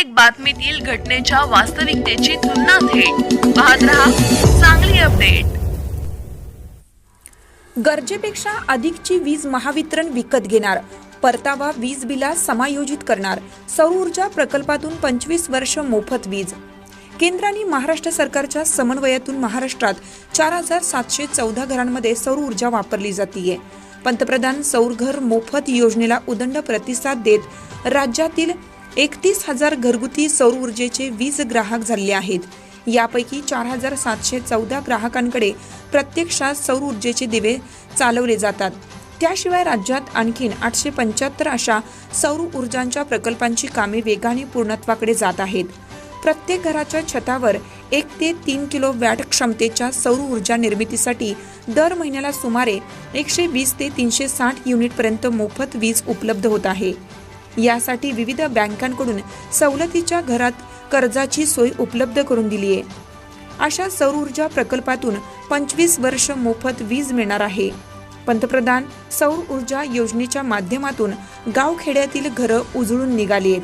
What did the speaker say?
प्रत्येक बातमीतील घटनेच्या वास्तविकतेची तुलना थेट. पाहत रहा चांगली अपडेट. गरजेपेक्षा अधिकची वीज महावितरण विकत घेणार. परतावा वीज बिला समायोजित करणार. सौर ऊर्जा प्रकल्पातून पंचवीस वर्ष मोफत वीज. केंद्र आणि महाराष्ट्र सरकारच्या समन्वयातून महाराष्ट्रात चार हजार सातशे चौदा घरांमध्ये सौर ऊर्जा वापरली जातीये. पंतप्रधान सौर घर मोफत योजनेला उदंड प्रतिसाद देत राज्यातील एकतीस हजार घरगुती सौर ऊर्जेचे वीज ग्राहक झाले आहेत. यापैकी चार हजार सातशे चौदा ग्राहकांकडे प्रत्यक्षात सौर ऊर्जेचे दिवे चालवले जातात. त्याशिवाय राज्यात आणखीन आठशे पंच्याहत्तर अशा सौर ऊर्जांच्या प्रकल्पांची कामे वेगाने पूर्णत्वाकडे जात आहेत. प्रत्येक घराच्या छतावर एक ते तीन किलो वॅट क्षमतेच्या सौर ऊर्जा निर्मितीसाठी दर महिन्याला सुमारे एकशे वीस ते तीनशे साठ युनिटपर्यंत मोफत वीज उपलब्ध होत आहे. यासाठी विविध बँकांकडून सवलतीच्या घरात कर्जाची सोय उपलब्ध करून दिली आहे. अशा सौर ऊर्जा प्रकल्पातून पंचवीस वर्ष मोफत वीज मिळणार आहे. पंतप्रधान सौर ऊर्जा योजनेच्या माध्यमातून गावखेड्यातील घरं उजळून निघाली आहेत.